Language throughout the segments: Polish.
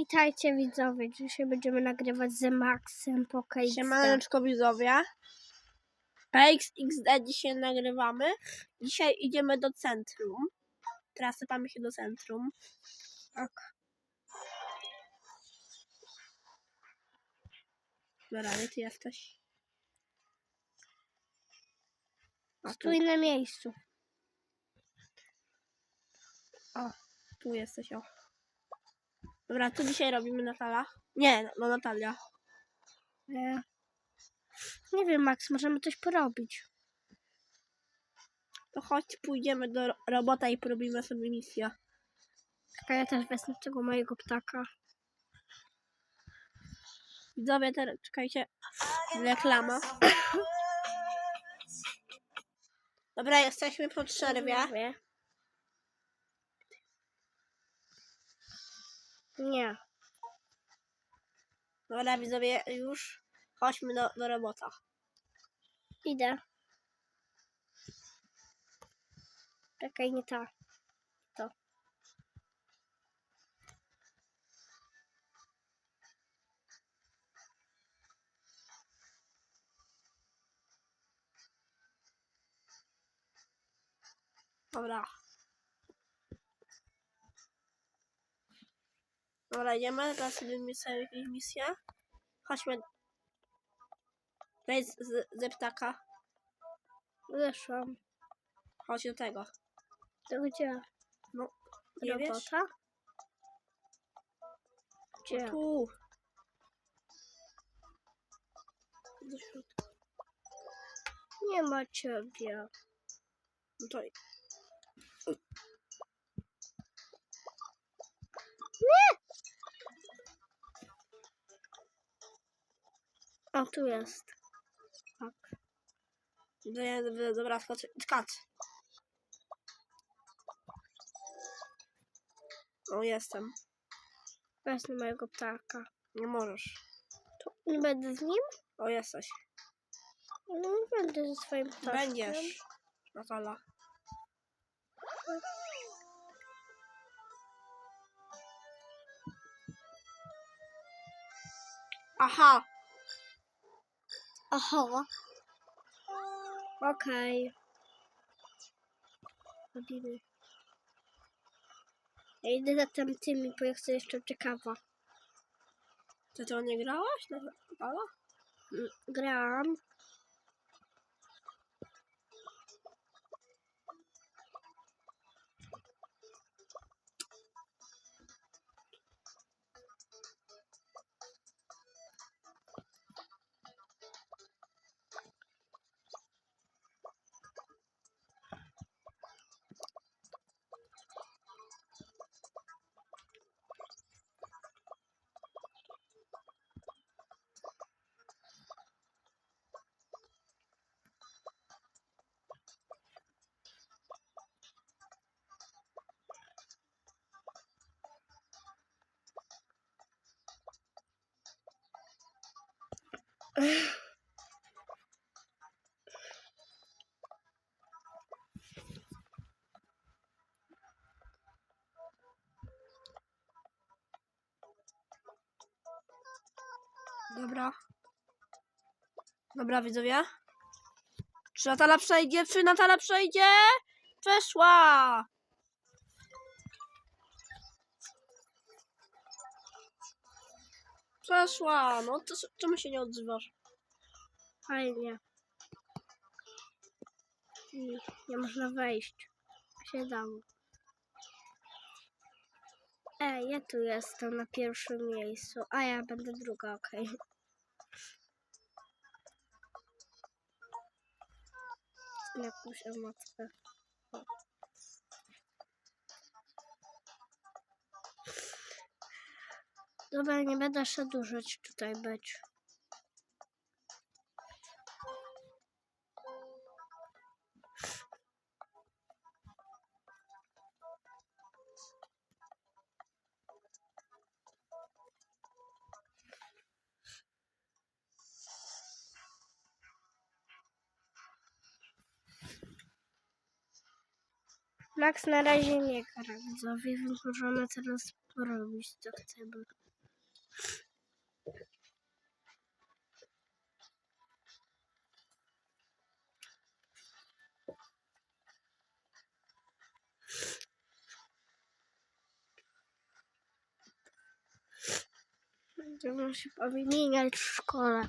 Witajcie widzowie, dzisiaj będziemy nagrywać z Maxem Pokédex. Siemaneczko widzowie. PXXD dzisiaj nagrywamy. Dzisiaj idziemy do centrum. Teraz sypamy się do centrum. Tak. Dobra, gdzie ty jesteś? A tu, Stój na miejscu. tu jesteś, o. Dobra, co dzisiaj robimy Natala? Nie, no Natalia. E, Nie wiem, Max, możemy coś porobić. To chodź, pójdziemy do ro- robota i porobimy sobie misję. Czekaj, ja też wezmę tego mojego ptaka. Widzowie, teraz czekajcie. Reklama. Dobra, jesteśmy po przerwie. Mówię. Nie. Dobra, widzowie, już chodźmy do, do robota. Idę. Czekaj, nie ta. To. Dobra. Dobra, idziemy, teraz robimy sobie jakieś misję. Chodźmy. Wejdź z, ze ptaka. Zeszłam. Chodź do tego. To gdzie? No, nie wiesz? Robota? Gdzie? Tu. Do środka. Nie ma ciebie. No to O, tu jest. Tak. Nie, dobra, dobra, skacz. skacz. O, jestem. Wezmę mojego ptaka. Nie możesz. To nie będę z nim? O, jesteś. No, nie będę ze swoim ptakiem. Będziesz. Natala. Aha! Aha. Okej. Robimy. Ja idę za tamtymi, bo ja chcę jeszcze ciekawa. Ty to nie grałaś? Natala? Mm, Grałam. Dobra. Dobra, widzowie. Czy Natala przejdzie? Czy Natala przejdzie? Przeszła! Przeszła! No to czemu się nie odzywasz? Fajnie. I nie można wejść. Się. Ej, ja tu jestem na pierwszym miejscu, a ja będę druga, okej. Okay. Jakąś emocję. Dobra, nie będę przedłużać tutaj być. Max na razie nie gra, widzowie, więc możemy teraz porobić co chcemy. Będziemy się powymieniać w szkole.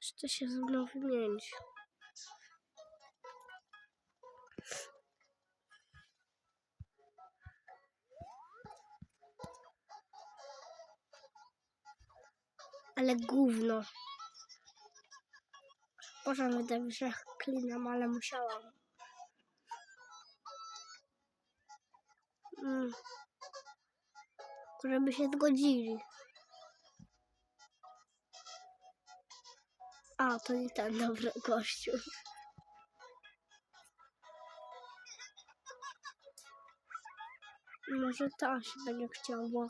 Chcę się ze mną wymienić. Ale gówno. Boże, wydaje mi się, że klinam, ale musiałam. Mm. Żeby się zgodzili. A, to nie ten dobry gościu. Może ta się będzie chciała.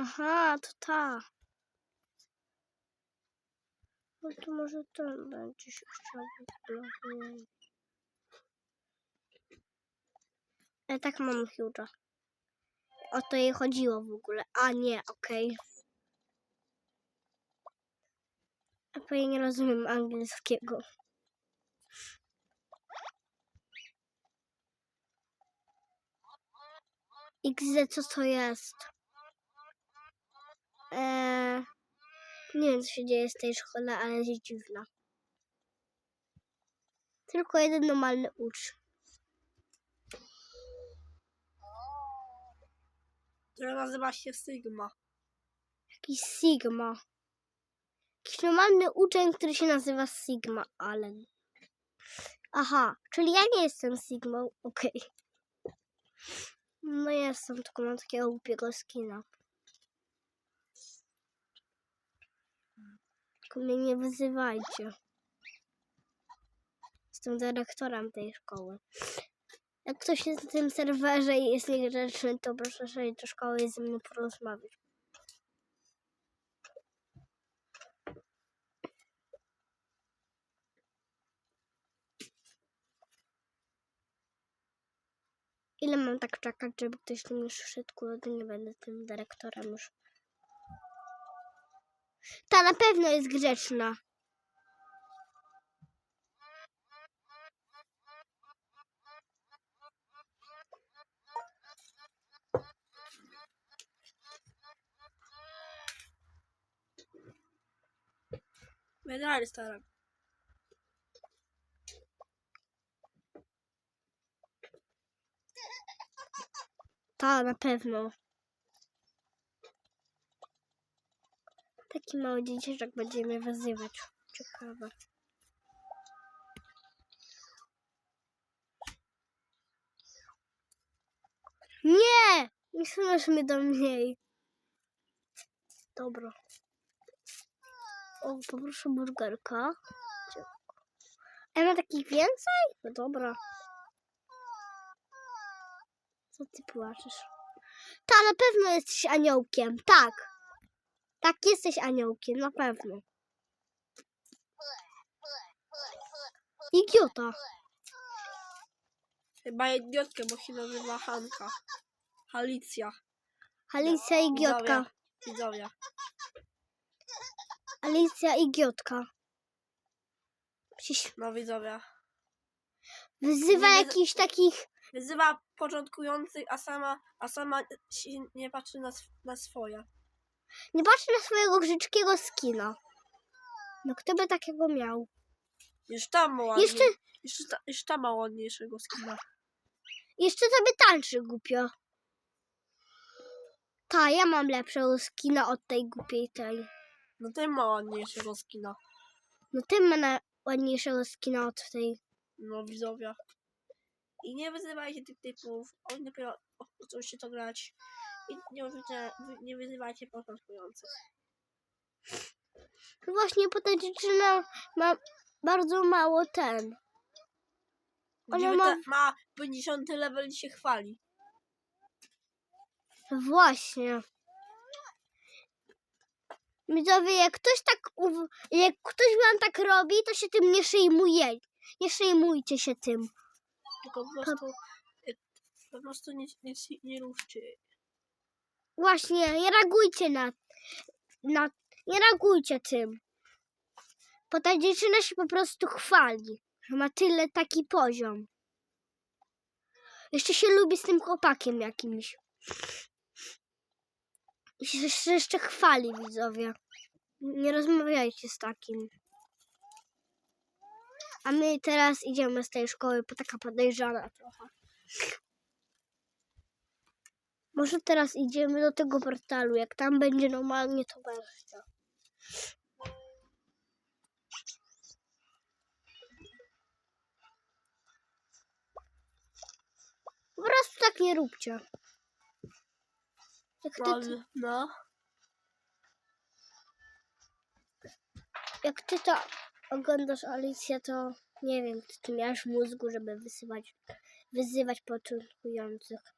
Aha, to ta. No to może ten będzie się chciał. Ja tak mam Hugh'a. O to jej chodziło w ogóle. A nie, okej. A bo ja nie rozumiem angielskiego. XZ, co to jest? Eee, nie wiem, co się dzieje w tej szkole, ale jest dziwna. Tylko jeden normalny uczeń. Która nazywa się Sigma. Jakiś Sigma. Jakiś normalny uczeń, który się nazywa Sigma Allen. Aha, czyli ja nie jestem Sigmą, okej. No jestem, tylko mam takiego głupiego skina. Mnie nie wyzywajcie. Jestem dyrektorem tej szkoły. Jak ktoś jest na tym serwerze i jest niegrzeczny, to proszę sobie do szkoły i ze mną porozmawiać. Ile mam tak czekać, żeby ktoś mnie przyszedł? Kurde, nie będę tym dyrektorem już. Ta na pewno jest grzeczna. Medali staram. Ta na pewno. Taki mały dzieciaczek będzie mnie wyzywać. Ciekawe. Nie! Nie słuchasz mnie do mnie. Dobra. O, poproszę burgerka. A ma takich więcej? No dobra. Co ty płaczesz? Ta, na pewno jesteś aniołkiem. Tak. Tak, jesteś aniołkiem, na pewno. Idiota. Chyba idiotkę, bo się nazywa Hanka. Alicja. Alicja igiotka. Widzowie. Alicja igiotka. Przecież No widzowie. wyzywa Nie jakichś takich... Wyzywa początkujących, a sama, a sama się nie patrzy na, sw- na swoje. Nie patrzy na swojego brzydkiego skina. No kto by takiego miał? Już tam ma ładnie, Jeszcze, jeszcze, ta, jeszcze tam ma ładniejszego skina. jeszcze sobie tańczy głupio. Ta, ja mam lepszego skina od tej głupiej tej. No ten ma ładniejszego skina. No ty ma na ładniejszego skina od tej. No widzowie. I nie wyzywajcie tych typów. Oni dopiero chcą się to grać. I nie, wy- nie wyzywajcie początkujących. No Właśnie, bo ta dziewczyna ma bardzo mało ten. Ona ma- ma... ma 50 level i się chwali. Właśnie. Widzowie, jak ktoś tak, uw- jak ktoś wam tak robi, to się tym nie przejmuje. Nie przejmujcie się tym. Tylko po prostu, po prostu nie, nie, nie ruszcie. Właśnie, nie reagujcie na, na nie reagujcie tym. Bo ta dziewczyna się po prostu chwali, że ma tyle taki poziom. Jeszcze się lubi z tym chłopakiem jakimś. I się jeszcze, chwali widzowie. Nie rozmawiajcie z takim. A my teraz idziemy z tej szkoły, bo taka podejrzana trochę. Może teraz idziemy do tego portalu. Jak tam będzie normalnie, to będzie. Po prostu tak nie róbcie. Jak ty, No, jak ty to oglądasz Alicja, to nie wiem, czy ty miałeś mózgu, żeby wysyłać, wyzywać początkujących.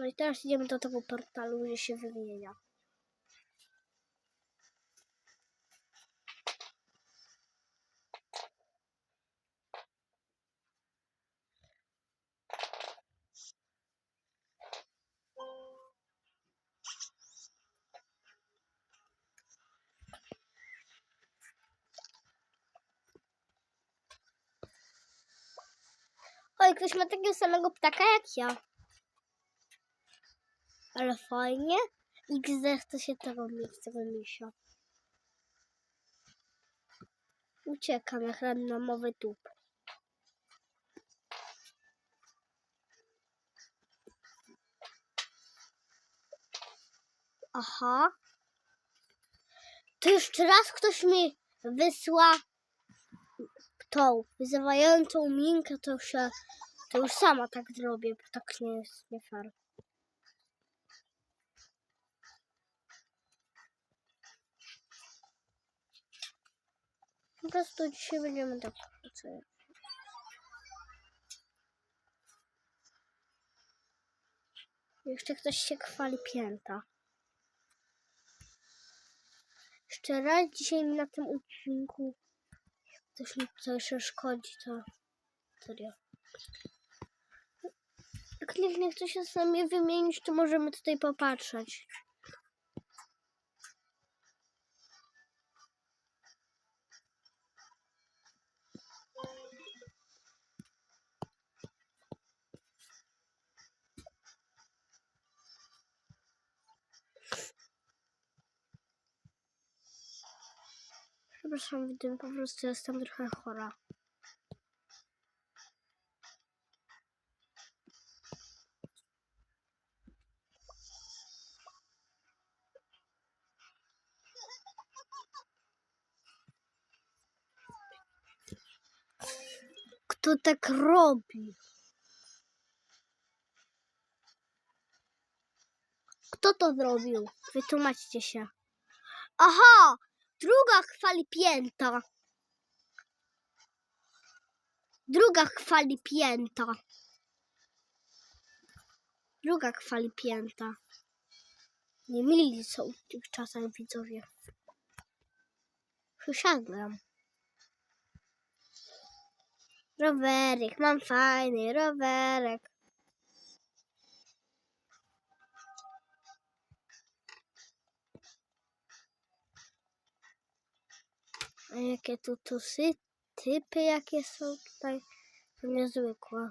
No i teraz idziemy do tego portalu, gdzie się wymienia. Oj, ktoś ma takiego samego ptaka jak ja. Ale fajnie. XD chce się tego mieć, tego misia. Uciekam jak randomowy tup. Aha. To jeszcze raz ktoś mi wysła tą wyzywającą minkę, to już, to już sama tak zrobię, bo tak nie jest nie fair. Po prostu dzisiaj będziemy tak pracować. Jeszcze ktoś się chwali pięta. Jeszcze raz dzisiaj na tym odcinku ktoś mi coś szkodzi, to serio. Jak nikt nie chce się z nami wymienić, to możemy tutaj popatrzeć. Przepraszam, widzę, po prostu jestem trochę chora. Kto tak robi? Kto to zrobił? Wytłumaczcie się. Aha! Druga chwali pięta. Druga chwali pięta. Druga chwali pięta. Nie mili są w tych czasach widzowie. Przysiadłem. Rowerek, mam fajny rowerek. A jakie tu tusy, typy jakie są tutaj, to niezwykłe.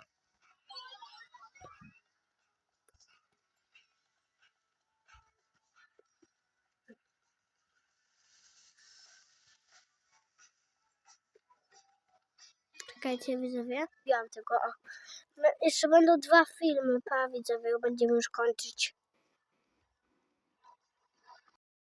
Czekajcie widzowie, wziąłem tego. No, jeszcze będą dwa filmy, pa widzowie, będziemy już kończyć.